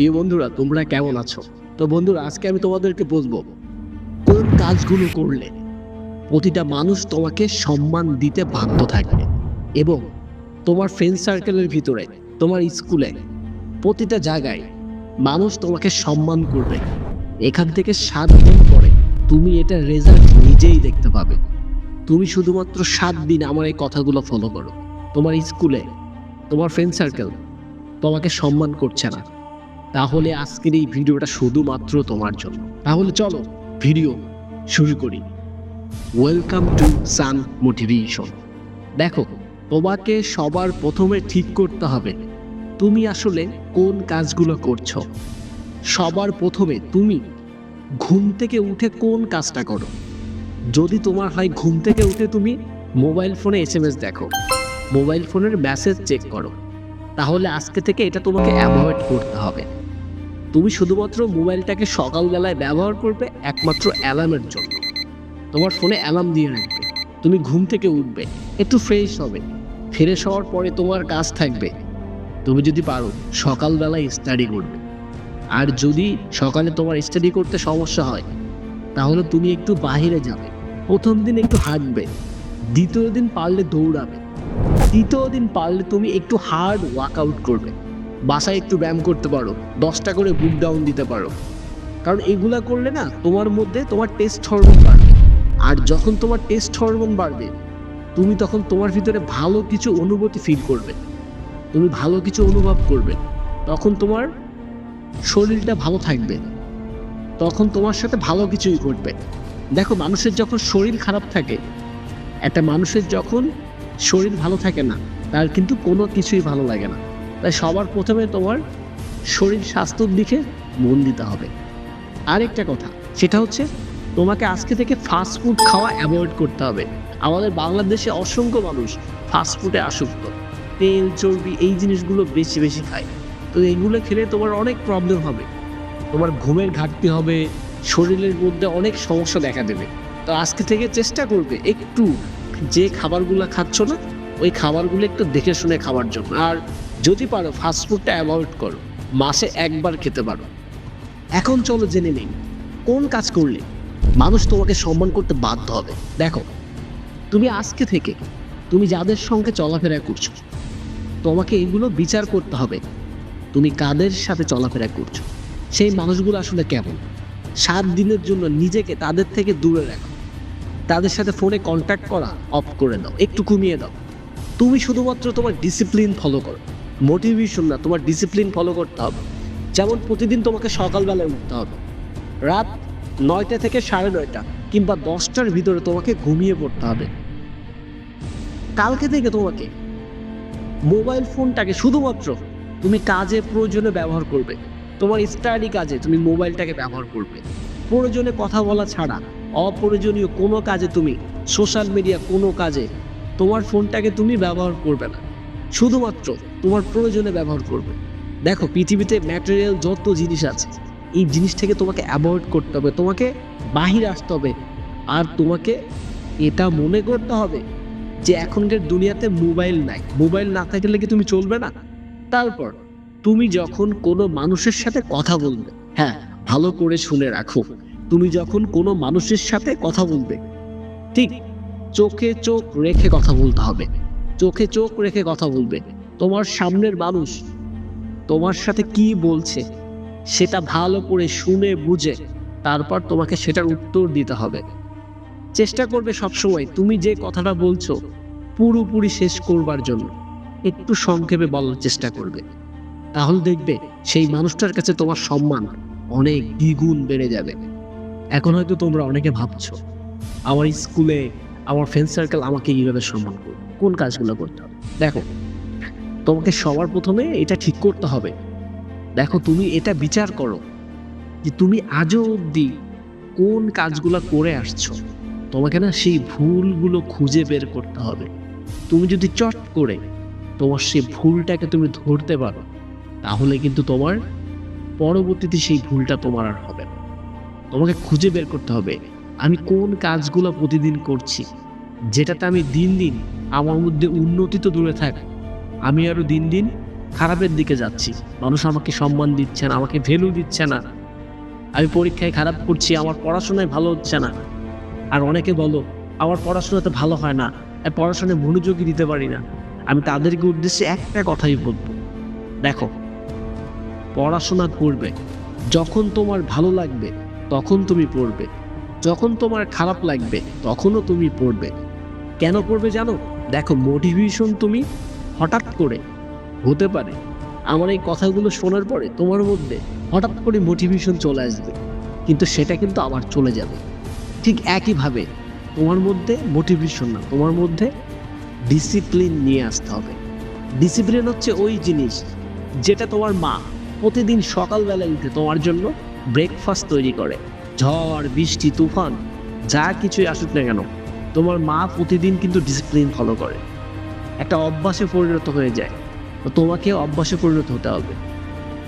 প্রিয় বন্ধুরা, তোমরা কেমন আছো? তো বন্ধুরা, আজকে আমি তোমাদেরকে বলব, কোন কাজগুলো করলে প্রতিটা মানুষ তোমাকে সম্মান দিতে বাধ্য থাকবে? এবং তোমার ফ্রেন্ড সার্কেলের ভিতরে, তোমার স্কুলে প্রতিটা জায়গায় মানুষ তোমাকে সম্মান করবে। এখান থেকে সাত দিন পরে তুমি এটা রেজাল্ট নিজেই দেখতে পাবে। তুমি শুধুমাত্র সাত দিন আমার এই কথাগুলো ফলো করো। তোমার স্কুলে তোমার ফ্রেন্ড সার্কেল তোমাকে সম্মান করছে না। তাহলে আজকের এই ভিডিওটা শুধুমাত্র তোমার জন্য। তাহলে চলো ভিডিও শুরু করি। ওয়েলকাম টু সান মোটিভেশন দেখো, তোমাকে সবার প্রথমে ঠিক করতে হবে, তুমি আসলে কোন কাজগুলো করছ? সবার প্রথমে তুমি ঘুম থেকে উঠে কোন কাজটা করো? যদি তোমার হয় ঘুম থেকে উঠে তুমি মোবাইল ফোনে এস এম এস দেখো, মোবাইল ফোনের মেসেজ চেক করো। তাহলে আজকে থেকে এটা তোমাকে অ্যাভয়েড করতে হবে। তুমি শুধুমাত্র মোবাইলটাকে সকালবেলায় ব্যবহার করবে একমাত্র অ্যালার্মের জন্য। তোমার ফোনে অ্যালার্ম দিয়ে রাখবে। তুমি ঘুম থেকে উঠবে, একটু ফ্রেশ হবে। ফ্রেশ হওয়ার পরে তোমার কাজ থাকবে। তুমি যদি পারো, সকালবেলায় স্টাডি করবে। আর যদি সকালে তোমার স্টাডি করতে সমস্যা হয়, তাহলে তুমি একটু বাইরে যাবে। প্রথম দিন একটু হাঁটবে। দ্বিতীয় দিন পারলে দৌড়াবে। তৃতীয় দিন পারলে তুমি একটু হার্ড ওয়ার্কআউট করবে। বাসায় একটু ব্যায়াম করতে পারো, দশটা করে বুক ডাউন দিতে পারো। কারণ এগুলা করলে না, তোমার মধ্যে তোমার টেস্ট হরমোন বাড়বে। আর যখন তোমার টেস্ট হরমোন বাড়বে, তুমি তখন তোমার ভিতরে ভালো কিছু অনুভূতি ফিল করবে। তুমি ভালো কিছু অনুভব করবে। তখন তোমার শরীরটা ভালো থাকবে। তখন তোমার সাথে ভালো কিছুই ঘটবে। দেখো, মানুষের যখন শরীর খারাপ থাকে, একটা মানুষের যখন শরীর ভালো থাকে না, তার কিন্তু কোনো কিছুই ভালো লাগে না। তাই সবার প্রথমে তোমার শরীর স্বাস্থ্যর দিকে মন দিতে হবে। আরেকটা কথা, সেটা হচ্ছে তোমাকে আজকে থেকে ফাস্ট ফুড খাওয়া অ্যাভয়েড করতে হবে। আমাদের বাংলাদেশে অসংখ্য মানুষ ফাস্ট ফুডে আসক্ত। তেল, চর্বি এই জিনিসগুলো বেশি বেশি খায়। তো এইগুলো খেলে তোমার অনেক প্রবলেম হবে। তোমার ঘুমের ঘাটতি হবে, শরীরের মধ্যে অনেক সমস্যা দেখা দেবে। তো আজকে থেকে চেষ্টা করবে একটু যে খাবারগুলো খাচ্ছ না, ওই খাবারগুলো একটু দেখে শুনে খাওয়ার জন্য। আর যদি পারো ফাস্টফুডটা অ্যাভয়েড করো। মাসে একবার খেতে পারো। এখন চলো জেনে নিই, কোন কাজ করলে মানুষ তোমাকে সম্মান করতে বাধ্য হবে? দেখো, তুমি আজকে থেকে তুমি যাদের সঙ্গে চলাফেরা করছ, তোমাকে এগুলো বিচার করতে হবে। তুমি কাদের সাথে চলাফেরা করছ? সেই মানুষগুলো আসলে কেমন? সাত দিনের জন্য নিজেকে তাদের থেকে দূরে রাখো। তাদের সাথে ফোনে কন্ট্যাক্ট করা অফ করে দাও। একটু কমিয়ে দাও। তুমি শুধুমাত্র তোমার ডিসিপ্লিন ফলো করো। মোটিভেশন না, তোমার ডিসিপ্লিন ফলো করতে হবে। যেমন প্রতিদিন তোমাকে সকালবেলায় উঠতে হবে। রাত নয়টা থেকে সাড়ে নয়টা কিংবা দশটার ভিতরে তোমাকে ঘুমিয়ে পড়তে হবে। কালকে থেকে তোমাকে মোবাইল ফোনটাকে শুধুমাত্র তুমি কাজে প্রয়োজনে ব্যবহার করবে। তোমার স্টাডি কাজে তুমি মোবাইলটাকে ব্যবহার করবে। প্রয়োজনে কথা বলা ছাড়া, অপ্রয়োজনীয় কোনো কাজে তুমি সোশ্যাল মিডিয়া কোনো কাজে তোমার ফোনটাকে তুমি ব্যবহার করবে না। শুধুমাত্র তোমার প্রয়োজনে ব্যবহার করবে। দেখো, পৃথিবীতে ম্যাটেরিয়াল যত জিনিস আছে, এই জিনিস থেকে তোমাকে অ্যাভয়েড করতে হবে, তোমাকে বাহিরে আসতে হবে। আর তোমাকে এটা মনে করতে হবে যে এখনকার দুনিয়াতে মোবাইল নাই। মোবাইল না থাকলে কি তুমি চলবে না? তারপর, তুমি যখন কোনো মানুষের সাথে কথা বলবে হ্যাঁ ভালো করে শুনে রাখো, তুমি যখন কোনো মানুষের সাথে কথা বলবে, ঠিক চোখে চোখ রেখে কথা বলতে হবে। চোখে চোখ রেখে কথা বলবে। তোমার সামনের মানুষ তোমার সাথে কি বলছে সেটা ভালো করে শুনে বুঝে তারপর তোমাকে সেটার উত্তর দিতে হবে। চেষ্টা করবে সবসময়, তুমি যে কথাটা বলছো পুরোপুরি শেষ করবার জন্য। একটু সংক্ষেপে বলার চেষ্টা করবে। তাহলে দেখবে সেই মানুষটার কাছে তোমার সম্মান অনেক দ্বিগুণ বেড়ে যাবে। এখন হয়তো তোমরা অনেকে ভাবছ, আমার স্কুলে, আমার ফ্রেন্ড সার্কেল আমাকে এইভাবে সম্মান করবে। কোন কাজগুলো করতে হবে? দেখো তোমাকে সবার প্রথমে এটা ঠিক করতে হবে। দেখো, তুমি এটা বিচার করো যে তুমি আজও অবধি কোন কাজগুলো করে আসছো। তোমাকে না সেই ভুলগুলো খুঁজে বের করতে হবে। তুমি যদি চট করে তোমার সেই ভুলটাকে তুমি ধরতে পারো, তাহলে কিন্তু তোমার পরবর্তীতে সেই ভুলটা তোমার আর হবে না। তোমাকে খুঁজে বের করতে হবে, আমি কোন কাজগুলো প্রতিদিন করছি, যেটাতে আমি দিন দিন আমার মধ্যে উন্নতি তো দূরে থাক আমি আরও দিন দিন খারাপের দিকে যাচ্ছি। মানুষ আমাকে সম্মান দিচ্ছে না, আমাকে ভ্যালু দিচ্ছে না। আমি পরীক্ষায় খারাপ করছি, আমার পড়াশোনায় ভালো হচ্ছে না। আর অনেকে বলো, আমার পড়াশোনাতে ভালো হয় না আমি পড়াশোনায় মনোযোগী দিতে পারি না। আমি তাদেরকে উদ্দেশ্যে একটা কথাই বলব। দেখো, পড়াশোনা করবে, যখন তোমার ভালো লাগবে, তখন তুমি পড়বে। যখন তোমার খারাপ লাগবে, তখনও তুমি পড়বে। কেন পড়বে জানো? দেখো মোটিভেশন তুমি হঠাৎ করে, হতে পারে, আমার এই কথাগুলো শোনার পরে তোমার মধ্যে হঠাৎ করে মোটিভেশন চলে আসবে, কিন্তু সেটা কিন্তু আবার চলে যাবে। ঠিক একইভাবে তোমার মধ্যে মোটিভেশন না, তোমার মধ্যে ডিসিপ্লিন নিয়ে আসতে হবে। ডিসিপ্লিন হচ্ছে ওই জিনিস যেটা তোমার মা প্রতিদিন সকালবেলায় উঠে তোমার জন্য ব্রেকফাস্ট তৈরি করে। ঝড়, বৃষ্টি, তুফান, যা কিছুই আসুক না কেন, তোমার মা প্রতিদিন কিন্তু ডিসিপ্লিন ফলো করে। একটা অভ্যাসে পরিণত হয়ে যায়। তো তোমাকে অভ্যাসে পরিণত হতে হবে।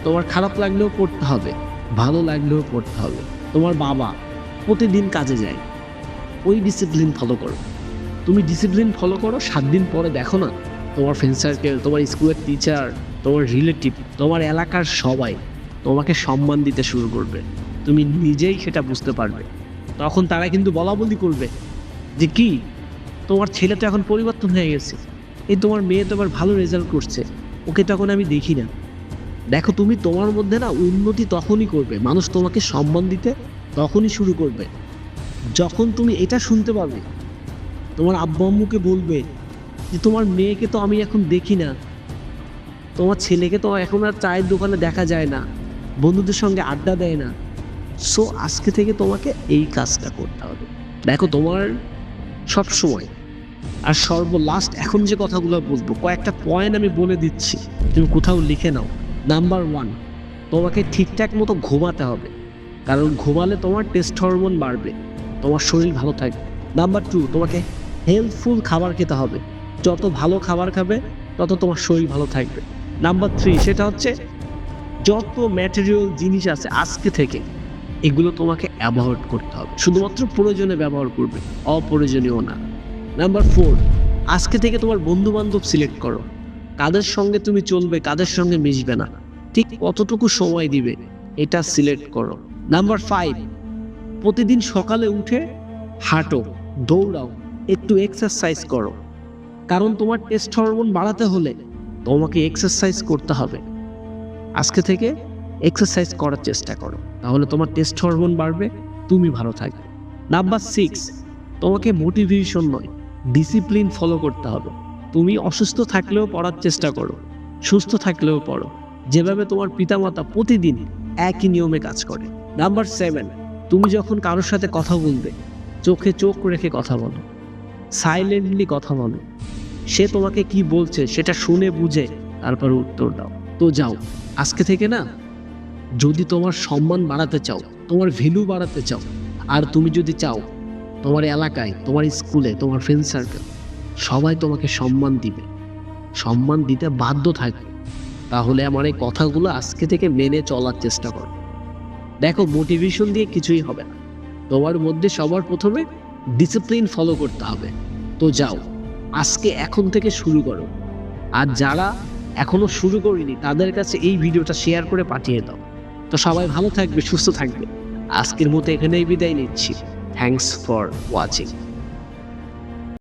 তোমার খারাপ লাগলেও পড়তে হবে, ভালো লাগলেও পড়তে হবে। তোমার বাবা প্রতিদিন কাজে যায়। ওই ডিসিপ্লিন ফলো করো। তুমি ডিসিপ্লিন ফলো করো, সাত দিন পরে দেখো না তোমার ফ্রেন্ড সার্কেল তোমার স্কুলের টিচার তোমার রিলেটিভ তোমার এলাকার সবাই তোমাকে সম্মান দিতে শুরু করবে। তুমি নিজেই সেটা বুঝতে পারবে। তখন তারা কিন্তু বলা বলি করবে যে কি? তোমার ছেলে তো এখন পরিবর্তন হয়ে গেছে। এই তোমার মেয়ে তো আবার ভালো রেজাল্ট করছে। ওকে তখন আমি দেখি না। দেখো তুমি তোমার মধ্যে না উন্নতি তখনই করবে। মানুষ তোমাকে সম্মান দিতে তখনই শুরু করবে। যখন তুমি এটা শুনতে পাবে, তোমার আব্বু আম্মুকে বলবে যে, তোমার মেয়েকে তো আমি এখন দেখি না। তোমার ছেলেকে তো এখন আর চায়ের দোকানে দেখা যায় না। বন্ধুদের সঙ্গে আড্ডা দেয় না। সো আজকে থেকে তোমাকে এই কাজটা করতে হবে। দেখো তোমার সব সময় আর সর্বলাস্ট এখন যে কথাগুলো বলব, কয়েকটা পয়েন্ট আমি বলে দিচ্ছি। তুমি কোথাও লিখে নাও। নাম্বার ওয়ান তোমাকে ঠিকঠাক মতো ঘুমাতে হবে। কারণ ঘুমালে তোমার টেস্ট হরমোন বাড়বে, তোমার শরীর ভালো থাকবে। নাম্বার টু তোমাকে হেলথফুল খাবার খেতে হবে। যত ভালো খাবার খাবে, তত তোমার শরীর ভালো থাকবে। নাম্বার থ্রি সেটা হচ্ছে যত ম্যাটেরিয়াল জিনিস আছে আজকে থেকে, এগুলো তোমাকে অ্যাভয়েড করতে হবে। শুধুমাত্র প্রয়োজনে ব্যবহার করবে, অপ্রয়োজনীয় না। নাম্বার ফোর আজকে থেকে তোমার বন্ধু বান্ধব সিলেক্ট করো। কাদের সঙ্গে তুমি চলবে, কাদের সঙ্গে মিশবে না। ঠিক কতটুকু সময় দিবে, এটা সিলেক্ট করো। নাম্বার ফাইভ প্রতিদিন সকালে উঠে হাঁটো, দৌড়াও, একটু এক্সারসাইজ করো। কারণ তোমার টেস্ট হরমোন বাড়াতে হলে তোমাকে এক্সারসাইজ করতে হবে। আজকে থেকে এক্সারসাইজ করার চেষ্টা করো। তাহলে তোমার টেস্ট হরমোন বাড়বে, তুমি ভালো থাকবে। নাম্বার সিক্স তোমাকে মোটিভেশন নয়। ডিসিপ্লিন ফলো করতে হবে। তুমি অসুস্থ থাকলেও পড়ার চেষ্টা করো, সুস্থ থাকলেও পড়ো। যেভাবে তোমার পিতামাতা প্রতিদিন একই নিয়মে কাজ করে। নাম্বার সেভেন তুমি যখন কারোর সাথে কথা বলবে, চোখে চোখ রেখে কথা বলো সাইলেন্টলি কথা বলো। সে তোমাকে কি বলছে সেটা শুনে বুঝে তারপর উত্তর দাও। তো যাও, আজকে থেকে না, যদি তোমার সম্মান বাড়াতে চাও, তোমার ভ্যালু বাড়াতে চাও, আর তুমি যদি চাও তোমার এলাকায়, তোমার স্কুলে, তোমার ফ্রেন্ড সার্কেল সবাই তোমাকে সম্মান দিবে। সম্মান দিতে বাধ্য থাকবে। তাহলে আমার এই কথাগুলো আজকে থেকে মেনে চলার চেষ্টা করো। দেখো মোটিভেশন দিয়ে কিছুই হবে না। তোমার মধ্যে সবার প্রথমে ডিসিপ্লিন ফলো করতে হবে। তো যাও, আজকে এখন থেকে শুরু করো। আর যারা এখনও শুরু করিনি, তাদের কাছে এই ভিডিওটা শেয়ার করে পাঠিয়ে দাও। তো সবাই ভালো থাকবে, সুস্থ থাকবে। আজকের মতো এখানেই বিদায় নিচ্ছি। Thanks for watching